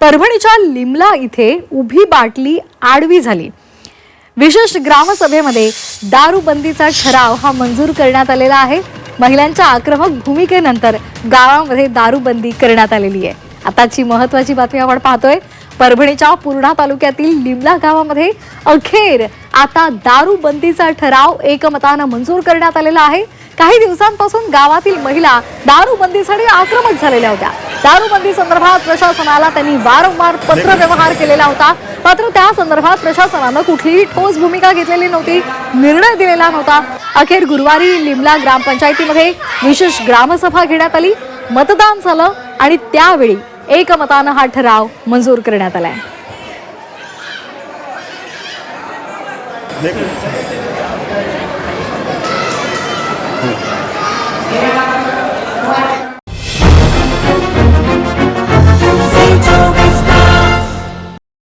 परभणीच्या लिमला इथे उभी बाटली आडवी झाली. विशेष ग्रामसभेमध्ये दारूबंदीचा ठराव हा मंजूर करण्यात आलेला आहे. महिलांच्या आक्रमक भूमिकेनंतर गावामध्ये दारूबंदी करण्यात आलेली आहे. आताची महत्वाची बातमी आपण पाहतोय. परभणीच्या पूर्णा तालुक्यातील लिमला गावामध्ये अखेर आता दारूबंदीचा ठराव एकमतानं मंजूर करण्यात आलेला आहे. काही दिवसांपासून गावातील महिला दारूबंदीसाठी आक्रमक झालेल्या होत्या. दारूबंदी संदर्भात प्रशासनाला त्यांनी वारंवार पत्रव्यवहार केलेला होता. मात्र त्या संदर्भात प्रशासनानं कुठलीही ठोस भूमिका घेतलेली नव्हती निर्णय दिलेला नव्हता. अखेर गुरुवारी लिमला ग्रामपंचायतीमध्ये विशेष ग्रामसभा घेण्यात आली मतदान झालं आणि त्यावेळी एकमतानं हा ठराव मंजूर करण्यात आलाय.